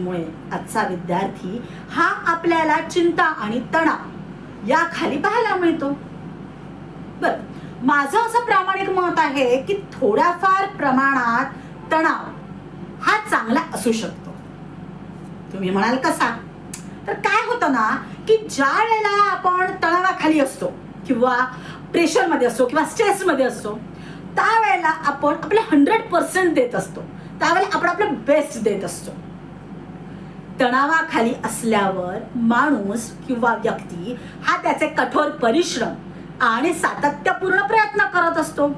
मुळे आजचा विद्यार्थी हा आपल्याला चिंता आणि तणाव या खाली पाहायला मिळतो. बर माझं असं प्रामाणिक मत आहे की थोड्याफार प्रमाणात तणाव हा चांगला असू शकतो. तुम्ही म्हणाल कसा? तर काय होतं ना की ज्या वेळेला आपण तणावाखाली असतो किंवा प्रेशरमध्ये असतो किंवा स्ट्रेसमध्ये असतो त्यावेळेला आपण आपले हंड्रेड पर्सेंट देत असतो. त्यावेळेला आपण आपलं बेस्ट देत असतो. तणावाखाली असल्यावर माणूस किंवा व्यक्ती हा त्याचे कठोर परिश्रम आणि सातत्यपूर्ण प्रयत्न करत असतो.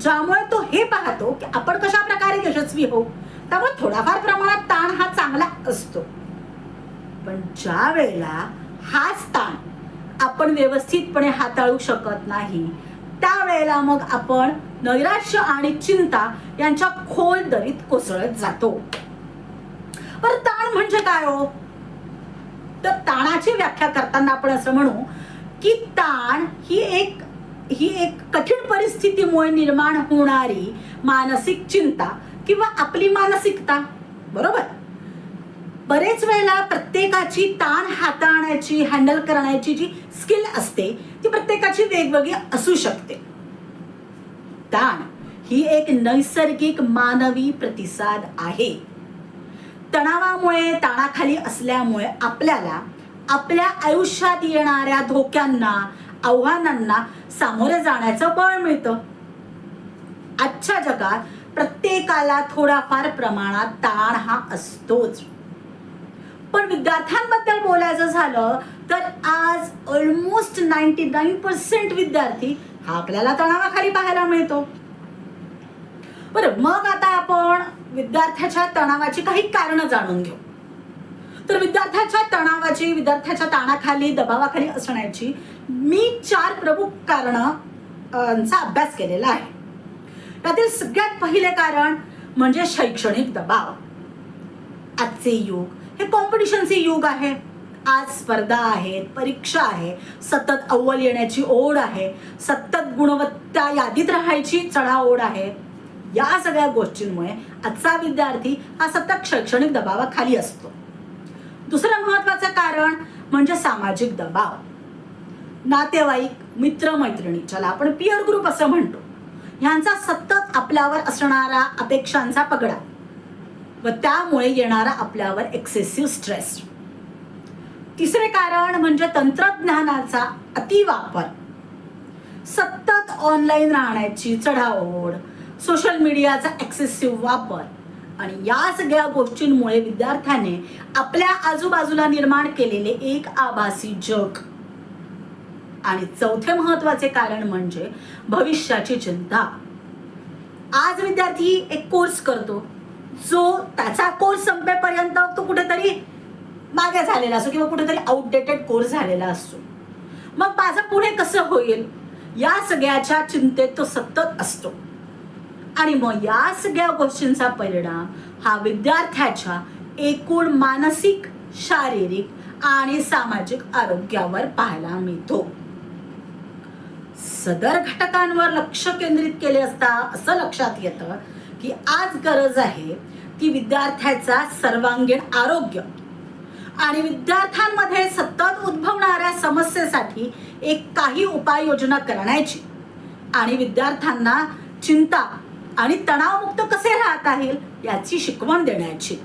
ज्यामुळे तो हे पाहतो की आपण कशा प्रकारे यशस्वी होऊ. त्यामुळे थोडाफार प्रमाणात ताण हा चांगला असतो. पण ज्या वेळेला हाच ताण आपण व्यवस्थितपणे हाताळू शकत नाही त्यावेळेला मग आपण नैराश्य आणि चिंता यांच्या खोल दरीत कोसळत जातो. बरं काय हो? तर ताणाची व्याख्या करताना आपण असं म्हणू की ताण ही एक ही एक कठीण परिस्थितीमुळे निर्माण होणारी मानसिक चिंता किंवा आपली मानसिकता. बरोबर? बरेच वेळेला प्रत्येकाची ताण हाताळण्याची हँडल करण्याची जी स्किल असते ती प्रत्येकाची वेगवेगळी असू शकते. ताण ही एक नैसर्गिक मानवी प्रतिसाद आहे. तणावामुळे ताणाखाली असल्यामुळे आपल्याला आपल्या आयुष्यात येणाऱ्या धोक्यांना आव्हानांना सामोरे जाण्याचं बळ मिळतं. आजच्या जगात प्रत्येकाला थोडाफार प्रमाणात ताण हा असतोच. पण विद्यार्थ्यांबद्दल बोलायचं झालं तर आज ऑलमोस्ट नाईन्टी नाईन पर्सेंट विद्यार्थी हा आपल्याला तणावाखाली पाहायला मिळतो. बरं मग आता आपण विद्यार्थ्याच्या तणावाची काही कारणं जाणून घेऊ. तर विद्यार्थ्याच्या तणावाची विद्यार्थ्याच्या ताणाखाली दबावाखाली असण्याची मी चार प्रमुख कारणांचा अभ्यास केलेला आहे. त्यातील सगळ्यात पहिले कारण म्हणजे शैक्षणिक दबाव. आजचे युग हे कॉम्पिटिशनचे युग आहे. आज स्पर्धा आहेत परीक्षा आहे सतत अव्वल येण्याची ओढ आहे सतत गुणवत्ता यादीत राहायची चढाओढ आहे. या सगळ्या गोष्टींमुळे आजचा विद्यार्थी हा सतत शैक्षणिक दबावाखाली असतो. दुसरं महत्वाचं कारण म्हणजे सामाजिक दबाव. नातेवाईक मित्रमैत्रिणी ज्याला आपण पिअर ग्रुप असं म्हणतो. ह्यांचा सतत आपल्यावर असणारा अपेक्षांचा पगडा व त्यामुळे येणारा आपल्यावर एक्सेसिव्ह स्ट्रेस तिसरे कारण म्हणजे तंत्रज्ञानाचा अतिवापर. सतत ऑनलाईन राहण्याची चढाओढ सोशल मीडियाचा एक्सेसिव्ह वापर. आणि या सगळ्या गोष्टींमुळे विद्यार्थ्याने आपल्या आजूबाजूला निर्माण केलेले एक आभासी जग. आणि चौथे महत्त्वाचे कारण म्हणजे भविष्याची चिंता. आज विद्यार्थी एक कोर्स करतो. जो त्याचा कोर्स संपेपर्यंत तो कुठेतरी मागे झालेला असतो किंवा कुठेतरी आउटडेटेड कोर्स झालेला असतो मग माझं पुढे कसं होईल? या सगळ्याच्या चिंतेत तो सतत असतो. आणि मग या सगळ्या गोष्टींचा परिणाम हा विद्यार्थ्याच्या एकूण मानसिक शारीरिक आणि सामाजिक आरोग्यावर पाहायला मिळतो. सदर घटकांवर लक्ष केंद्रित केले असता असं लक्षात येतं की आज गरज आहे ती विद्यार्थ्याचा सर्वांगीण आरोग्य आणि विद्यार्थ्यांमध्ये सतत उद्भवणाऱ्या समस्येसाठी एक काही उपाययोजना करण्याची आणि विद्यार्थ्यांना चिंता आणि तणावमुक्त कसे राहता येईल याची शिकवण देण्याची.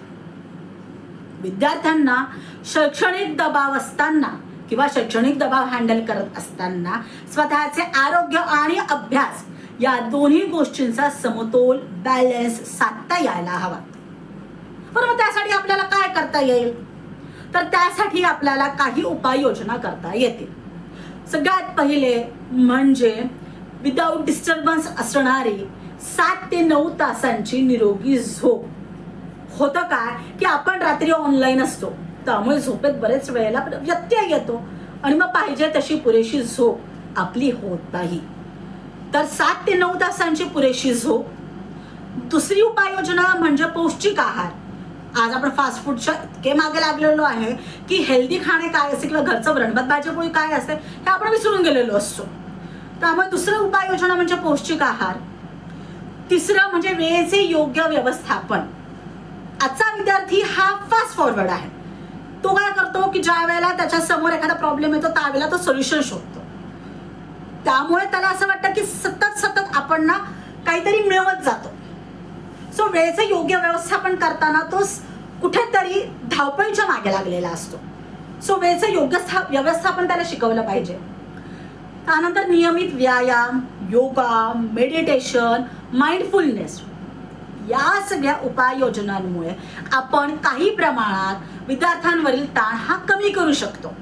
विद्यार्थ्यांना शैक्षणिक दबाव असताना किंवा शैक्षणिक दबाव हँडल करत असताना स्वतःचे आरोग्य आणि अभ्यास या दोन्ही गोष्टींचा समतोल बॅलन्स साधता यायला हवा. बरोबर त्यासाठी आपल्याला काय करता येईल? तर त्यासाठी आपल्याला काही उपाययोजना करता येतील. सगळ्यात पहिले म्हणजे विदाऊट डिस्टर्बन्स असणारी सात ते नऊ तासांची निरोगी झोप. होतं काय? की आपण रात्री ऑनलाईन असतो. त्यामुळे झोपेत बरेच वेळेला व्यत्यय येतो. आणि मग पाहिजे तशी पुरेशी झोप आपली होत नाही. तर सात ते नऊ तासांची पुरेशी झोप. दुसरी उपाययोजना म्हणजे पौष्टिक आहार. आज आपण फास्ट फूडच्या इतके मागे लागलेलो आहे की हेल्दी खाणे काय असते किंवा घरचं वरणभात भाजीपोळी काय असते हे आपण विसरून गेलेलो असतो. त्यामुळे दुसरं उपाययोजना म्हणजे पौष्टिक आहार. तिसरं म्हणजे वेळेचे योग्य व्यवस्थापन. आजचा विद्यार्थी हा फास्ट फॉरवर्ड आहे. तो काय करतो की ज्या वेळेला त्याच्यासमोर एखादा प्रॉब्लेम येतो त्यावेळेला तो सोल्युशन शोधतो. त्यामुळे त्याला असं वाटतं की सतत सतत आपण ना काहीतरी मिळवत जातो. सो वेळेचं योग्य व्यवस्थापन करताना तो कुठेतरी धावपळीच्या मागे लागलेला असतो. सो वेळेचं योग्य व्यवस्थापन त्याला शिकवलं पाहिजे. त्यानंतर नियमित व्यायाम योगा मेडिटेशन माइंडफुलनेस या सगळ्या उपाययोजनांमुळे आपण काही प्रमाणात विद्यार्थ्यांवरील ताण हा कमी करू शकतो.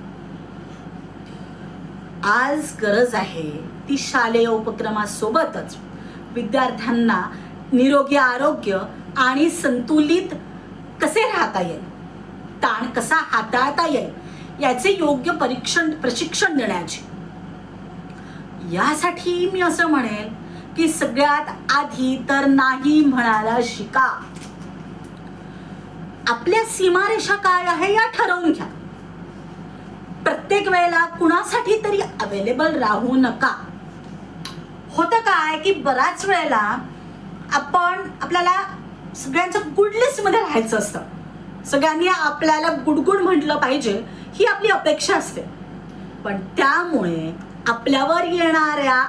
आज गरज आहे ती शालेय उपक्रमासोबतच विद्यार्थ्यांना निरोगी आरोग्य आणि संतुलित कसे राहता येईल? ताण कसा हाताळता येईल? याचे योग्य परीक्षण प्रशिक्षण देण्याची यासाठी मी असं म्हणेल की सगळ्यात आधी तर नाही म्हणायला शिका. आपल्या सीमारेषा काय आहे या ठरवून घ्या. प्रत्येक वेळेला कुणासाठी तरी अवेलेबल राहू नका. होतं काय की बऱ्याच वेळेला आपण आपल्याला सगळ्यांचं गुड लिस्टमध्ये राहायचं असतं. सगळ्यांनी आपल्याला गुडगुड म्हटलं पाहिजे ही आपली अपेक्षा असते. पण त्यामुळे आपल्यावर येणाऱ्या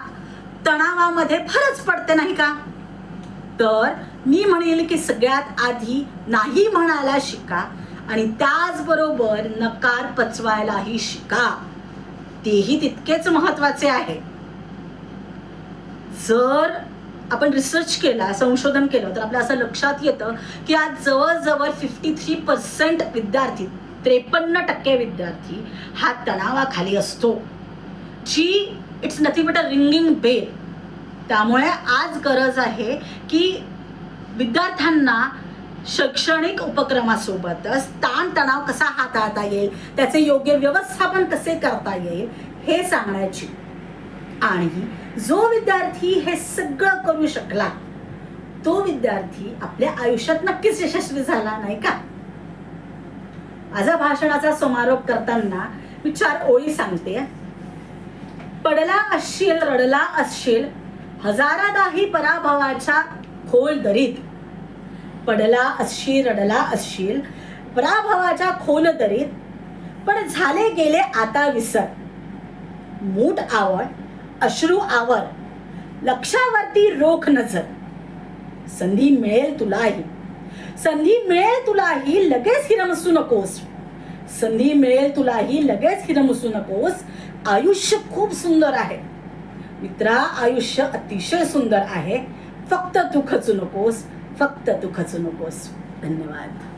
तणावामध्ये फरच पडते नाही का? तर मी म्हणेल की सगळ्यात आधी नाही म्हणायला शिका आणि त्याचबरोबर नकार पचवायलाही शिका. तेही तितकेच महत्त्वाचे आहे. जर आपण रिसर्च केला संशोधन केलं तर आपल्या असं लक्षात येतं की आज जवळजवळ फिफ्टी थ्री पर्सेंट विद्यार्थी त्रेपन्न टक्के विद्यार्थी हा तणावाखाली असतो. जी it's nothing but a ringing bell त्यामुळे आज गरज आहे की विद्यार्थ्यांना शैक्षणिक उपक्रमासोबतच ताणतणाव कसा हाताळता येईल त्याचे योग्य व्यवस्थापन कसे करता येईल हे सांगण्याची. आणि जो विद्यार्थी हे सगळं करू शकला तो विद्यार्थी आपल्या आयुष्यात नक्कीच यशस्वी झाला नाही का? माझा भाषणाचा समारोप करताना मी चार ओळी सांगते. पडला असशील रडला असशील हजारादाही पराभवाच्या खोल दरीत. पडला असशील रडला असशील पराभवाच्या खोल दरीत. पण झाले गेले आता विसर. मूठ आवड अश्रू आवर लक्षावरती रोख नजर. संधी मिळेल तुलाही. संधी मिळेल तुलाही लगेच हिरमसू नकोस. संधी मिळेल तुलाही. लगेच हिरमसू नकोस. आयुष्य खूप सुंदर आहे. मित्रा आयुष्य अतिशय सुंदर आहे. फक्त तू खचू नकोस. फक्त तू खचू नकोस. धन्यवाद.